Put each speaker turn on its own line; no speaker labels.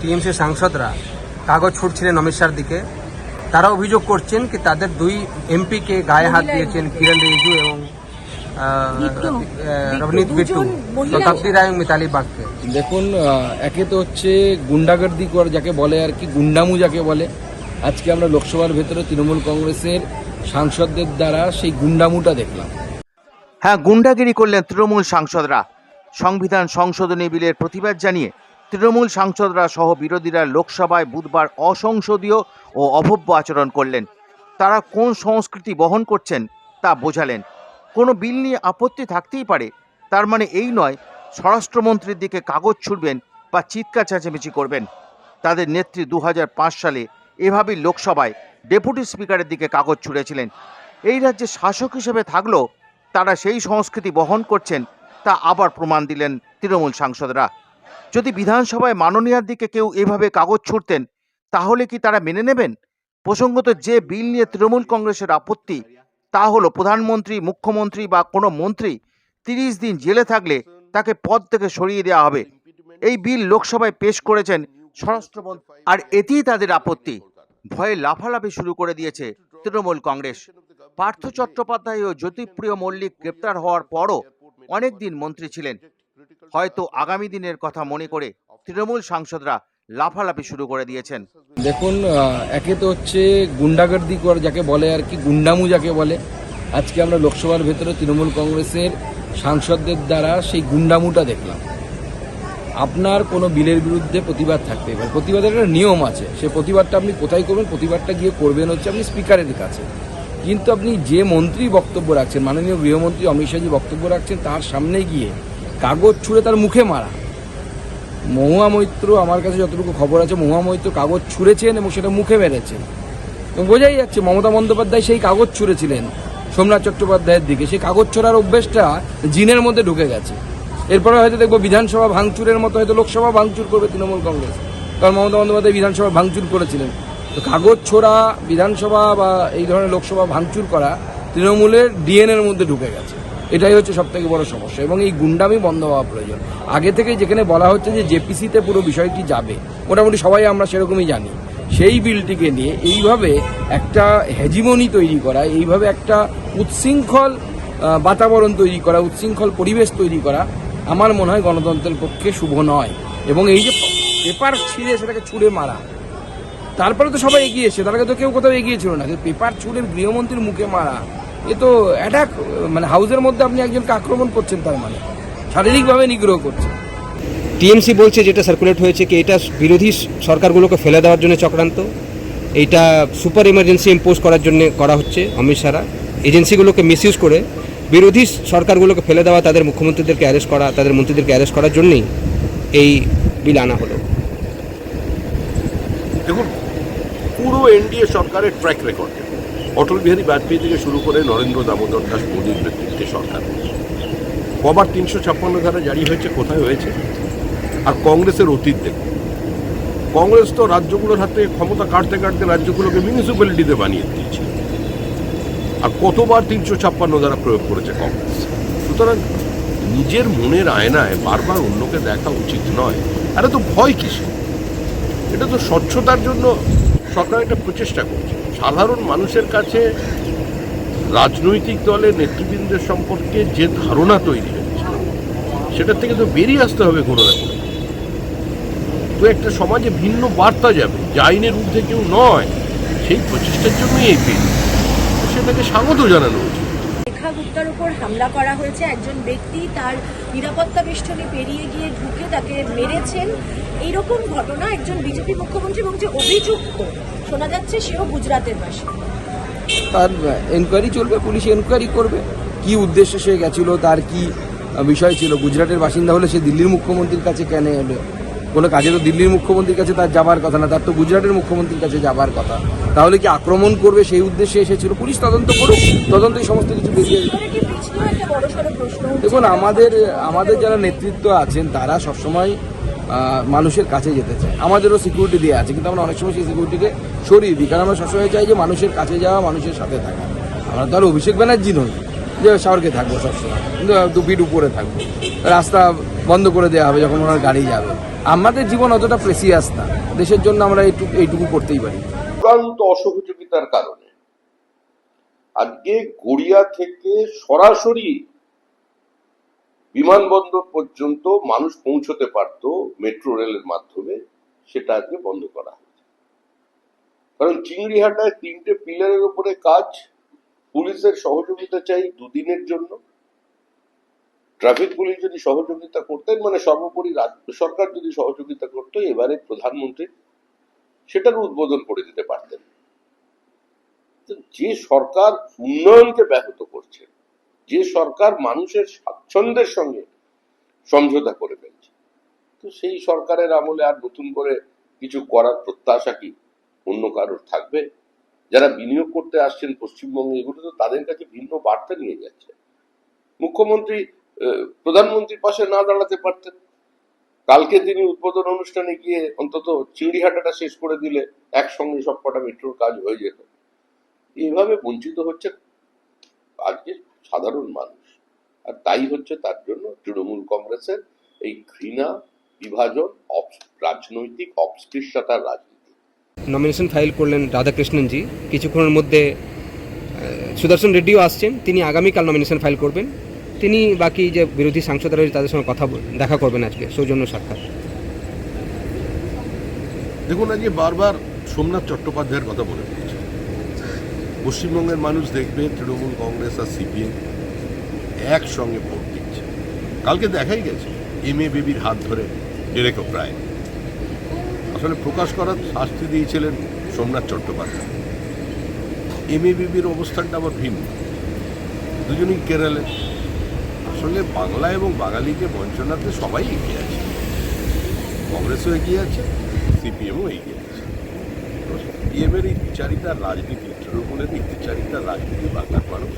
TMC সাংসদরা কাগজ ছুটছিলেন অমিত শাহর দিকে। তারা অভিযোগ করছেন কি তাদের দুই এমপিকে গায়ে হাত দিয়েছেন কিরণ রিজিজু এবং আহ,
বিট্টু।
আহ, রবনীত
বিট্টু,
বিট্টু শতাব্দী রায় এবং মিতালি বাগকে।
দেখুন একে তো হচ্ছে গুন্ডাগর্দি কর যাকে বলে আর কি গুন্ডামু যাকে বলে। আজকে আমরা লোকসভার ভেতরে তৃণমূল কংগ্রেসের সাংসদদের দ্বারা সেই গুন্ডামুটা দেখলাম।
হ্যাঁ গুন্ডাগিরি করলেন তৃণমূল সাংসদরা। সংবিধান সংশোধনী বিলের প্রতিবাদ জানিয়ে তৃণমূল সাংসদরা সহ বিরোধীরা লোকসভায় বুধবার অসংসদীয় ও অভব্য আচরণ করলেন। তারা কোন সংস্কৃতি বহন করছেন তা বোঝালেন। কোনো বিল নিয়ে আপত্তি থাকতেই পারে, তার মানে এই নয়, স্বরাষ্ট্রমন্ত্রীর দিকে কাগজ ছুড়বেন বা চিৎকার চেঁচামেচি করবেন। তাদের নেত্রী দু হাজার পাঁচ সালে এভাবেই লোকসভায় ডেপুটি স্পিকারের দিকে কাগজ ছুঁড়েছিলেন। এই রাজ্যে শাসক হিসেবে থাকলেও তারা সেই সংস্কৃতি বহন করছেন তা আবার প্রমাণ দিলেন তৃণমূল সাংসদরা। যদি বিধানসভায় মাননীয়ার দিকে কেউ এভাবে কাগজ ছুটতেন তাহলে কি তারা মেনে নেবেন? প্রসঙ্গত যে বিল নিয়ে তৃণমূল কংগ্রেসের আপত্তি, তা হলো প্রধানমন্ত্রী, মুখ্যমন্ত্রী বা কোনো মন্ত্রী তিরিশ দিন জেলে থাকলে তাকে পদ থেকে সরিয়ে দেওয়া হবে। এই বিল লোকসভায় পেশ করেছেন স্বরাষ্ট্রমন্ত্রী। আর এতেই তাদের আপত্তি। ভয়ে লাফালাফি শুরু করে দিয়েছে তৃণমূল কংগ্রেস। পার্থ চট্টোপাধ্যায় ও জ্যোতিপ্রিয় মল্লিক গ্রেপ্তার হওয়ার পরও অনেকদিন মন্ত্রী ছিলেন। হয়তো আগামী দিনের কথা মনে করে তৃণমূল সাংসদরা লাফালাফি শুরু করে দিয়েছেন।
দেখুন আহ, একে তো হচ্ছে গুন্ডাগর্দি কর যাকে বলে আর কি গুন্ডামু যাকে বলে। আজকে আমরা লোকসভার ভেতরে তৃণমূল কংগ্রেসের সাংসদদের দ্বারা সেই গুন্ডামুটা দেখলাম। আপনার কোনো বিলের বিরুদ্ধে প্রতিবাদ থাকতে পারে। প্রতিবাদের একটা নিয়ম আছে। সে প্রতিবাদটা আপনি কোথায় করবেন? প্রতিবাদটা গিয়ে করবেন হচ্ছে আপনি স্পিকারের কাছে। কিন্তু আপনি যে মন্ত্রী বক্তব্য রাখছেন, মাননীয় গৃহমন্ত্রী অমিত শাহজি বক্তব্য রাখছেন তার সামনে গিয়ে কাগজ ছুঁড়ে তার মুখে মারা। মহুয়া মৈত্র আমার কাছে যতটুকু খবর আছে, মহুয়া মৈত্র কাগজ ছুঁড়েছেন এবং সেটা মুখে মেরেছেন এবং বোঝাই যাচ্ছে মমতা বন্দ্যোপাধ্যায় সেই কাগজ ছুঁড়েছিলেন সোমনাথ চট্টোপাধ্যায়ের দিকে। সেই কাগজ ছোড়ার অভ্যেসটা জিনের মধ্যে ঢুকে গেছে। এরপরে হয়তো দেখব বিধানসভা ভাঙচুরের মতো হয়তো লোকসভা ভাঙচুর করবে তৃণমূল কংগ্রেস। কারণ মমতা বন্দ্যোপাধ্যায় বিধানসভা ভাঙচুর করেছিলেন। তো কাগজ ছোড়া, বিধানসভা বা এই ধরনের লোকসভা ভাঙচুর করা তৃণমূলের ডিএনএর মধ্যে ঢুকে গেছে। এটাই হচ্ছে সব থেকে বড় সমস্যা। এবং এই গুন্ডামি বন্ধ হওয়া প্রয়োজন। আগে থেকে যেখানে বলা হচ্ছে যে জেপিসিতে পুরো বিষয়টি যাবে, মোটামুটি সবাই আমরা সেরকমই জানি। সেই বিলটিকে নিয়ে এইভাবে একটা হেজিমনি তৈরি করা, এইভাবে একটা উচ্ছৃঙ্খল বাতাবরণ তৈরি করা উচ্ছৃঙ্খল পরিবেশ তৈরি করা আমার মনে হয় গণতন্ত্রের পক্ষে শুভ নয়। এবং এই যে পেপার ছিঁড়ে সেটাকে ছুঁড়ে মারা তারপরে তো সবাই এগিয়ে এসে তার আগে তো কেউ কোথাও এগিয়ে ছিল না। কিন্তু পেপার ছুঁড়ে গৃহমন্ত্রীর মুখে মারা এ তো অ্যাটাক মানে হাউসের মধ্যে আপনি একজনকে আক্রমণ করছেন তার মানে শারীরিকভাবে নিগ্রহ করছেন।
টিএমসি বলছে যেটা সার্কুলেট হয়েছে কি এটা বিরোধী সরকারগুলোকে ফেলে দেওয়ার জন্য চক্রান্ত এইটা সুপার ইমার্জেন্সি ইম্পোজ করার জন্য করা হচ্ছে অমিত শাহরা। এজেন্সিগুলোকে মিসইউজ করে বিরোধী সরকারগুলোকে ফেলে দেওয়া তাদের মুখ্যমন্ত্রীদেরকে অ্যারেস্ট করা তাদের মন্ত্রীদেরকে অ্যারেস্ট করার জন্যই এই বিল আনা হলো।
দেখুন পুরো এনডিএ সরকারের ট্র্যাক রেকর্ড অটল বিহারী বাজপেয়ী থেকে শুরু করে নরেন্দ্র দামোদর দাস মোদীর নেতৃত্বে সরকার। কবার তিনশো ছাপ্পান্ন ধারা জারি হয়েছে, কোথায় হয়েছে? আর কংগ্রেসের অতীত দেখুন। কংগ্রেস তো রাজ্যগুলোর হাতে ক্ষমতা কাটতে কাটতে রাজ্যগুলোকে মিউনিসিপ্যালিটিতে বানিয়ে দিয়েছে। আর কতবার তিনশো ছাপ্পান্ন ধারা প্রয়োগ করেছে কংগ্রেস? সুতরাং নিজের মনের আয়নায় বারবার অন্যকে দেখা উচিত নয়। আরে তো ভয় কিসে এটা তো স্বচ্ছতার জন্য সরকার একটা প্রচেষ্টা করছে। সাধারণ মানুষের কাছে রাজনৈতিক দলের নেতৃবৃন্দের সম্পর্কে যে ধারণা তৈরি হয়েছে সেটার থেকে তো বেরিয়ে আসতে হবে কোনো না তো একটা সমাজে ভিন্ন বার্তা যাবে, যে আইনের ঊর্ধ্বে কেউ নয়, সেই প্রচেষ্টার জন্যই এই বিল সেটাকে স্বাগত জানানো উচিত।
রেখা গুপ্তার উপর হামলা করা হয়েছে। একজন ব্যক্তি তার নিরাপত্তা বেষ্টনী পেরিয়ে গিয়ে ঢুকে তাকে মেরেছেন। এইরকম ঘটনা একজন বিজেপি মুখ্যমন্ত্রী এবং যে অভিযুক্ত, শোনা যাচ্ছে সেও গুজরাটের বাসিন্দা
তার এনকোয়ারি চলবে, পুলিশ এনকোয়ারি করবে। কি উদ্দেশ্যে সে গেছিল, তার কি বিষয় ছিল? গুজরাটের বাসিন্দা হলে সে দিল্লির মুখ্যমন্ত্রীর কাছে কেন এলো? কোনো কাজে তো দিল্লির মুখ্যমন্ত্রীর কাছে তার যাবার কথা না তার তো গুজরাটের মুখ্যমন্ত্রীর কাছে যাবার কথা। তাহলে কি আক্রমণ করবে সেই উদ্দেশ্যে এসেছিল? পুলিশ তদন্ত করুক তদন্তই সমস্ত কিছু বেরিয়ে। দেখুন আমাদের আমাদের যারা নেতৃত্ব আছেন তারা সবসময় মানুষের কাছে যেতে চায়। আমাদেরও সিকিউরিটি দেওয়া আছে কিন্তু আমরা অনেক সময় সেই সিকিউরিটিকে সরিয়ে দিই। কারণ আমরা সবসময় চাই যে মানুষের কাছে যাওয়া মানুষের সাথে থাকা। আমরা তো আর অভিষেক ব্যানার্জি নই। যে শহরকে থাকব সবসময়। কিন্তু দু ফিট উপরে থাকব। রাস্তা বন্ধ করে দেওয়া হবে যখন ওনার গাড়ি যাবে। আমাদের জীবন অতটা প্রেসিয়াস না। দেশের জন্য আমরা এইটুকু এইটুকু করতেই পারি।
চূড়ান্ত অসহযোগিতার কারণে। আজকে গড়িয়া থেকে সরাসরি বিমানবন্দর পর্যন্ত মানুষ পৌঁছতে পারত মেট্রো রেলের মাধ্যমে। সেটা আজকে বন্ধ করা হয়েছে। কারণ চিংড়িহাটায় তিনটে পিলারের উপরে কাজ পুলিশের সহযোগিতা চাই দুদিনের জন্য। ট্রাফিক পুলিশ যদি সহযোগিতা করতেন মানে সর্বোপরি রাজ্য, সরকার যদি সহযোগিতা করতো, এবারে প্রধানমন্ত্রী সেটার উদ্বোধন করে দিতে পারতেন। যে সরকার উন্নয়নকে ব্যাহত করছে, যে সরকার মানুষের স্বাচ্ছন্দ্যের সঙ্গে সমঝোতা করে ফেলছে, তো সেই সরকারের আমলে আর নতুন করে কিছু করার প্রত্যাশা কি অন্য কারোর থাকবে? যারা বিনিয়োগ করতে আসছেন পশ্চিমবঙ্গে, এগুলো তো তাদের কাছে ভিন্ন বার্তা নিয়ে যাচ্ছে। মুখ্যমন্ত্রী প্রধানমন্ত্রীর পাশে না দাঁড়াতে পারতেন। কালকে তিনি উদ্বোধন অনুষ্ঠানে গিয়ে অন্তত চিংড়িহাটাটা শেষ করে দিলে একসঙ্গে সব কটা মেট্রোর কাজ হয়ে যেত। এইভাবে বঞ্চিত হচ্ছে আজকে সাধারণ মানুষ। আর তাই হচ্ছে তার জন্য তৃণমূল কংগ্রেসের এই ঘৃণা, বিভাজন রাজনৈতিক অস্পৃশ্যতার রাজনীতি।
নমিনেশন ফাইল করলেন রাধাকৃষ্ণনজি কিছুক্ষণের মধ্যে সুদর্শন রেড্ডিও আসছেন, তিনি আগামীকাল নমিনেশন ফাইল করবেন। তিনি বাকি যে বিরোধী সাংসদরা রয়েছে, তাদের সঙ্গে কথা দেখা করবেন আজকে, সৌজন্য সাক্ষাৎ
দেখুন, আজকে বারবার সোমনাথ চট্টোপাধ্যায়ের কথা বলে পশ্চিমবঙ্গের মানুষ দেখবে, তৃণমূল কংগ্রেস আর সিপিএম একসঙ্গে ভোট দিচ্ছে। কালকে দেখাই গেছে, এম এ বেবির হাত ধরে ডেরেকো প্রায় আসলে প্রকাশ করার শাস্তি দিয়েছিলেন সোমনাথ চট্টোপাধ্যায়। এম বিবির অবস্থানটা আবার ভিন্ন। দুজনই কেরালে। আসলে বাংলা এবং বাঙালিকে বঞ্চনাতে সবাই এগিয়ে আছে। কংগ্রেসও এগিয়ে আছে, সিপিএমও এগিয়ে আছে। সিপিএমের এই বিচারিতার রাজনীতি তৃণমূলের এই বিচারিতার রাজনীতি, বাংলার মানুষ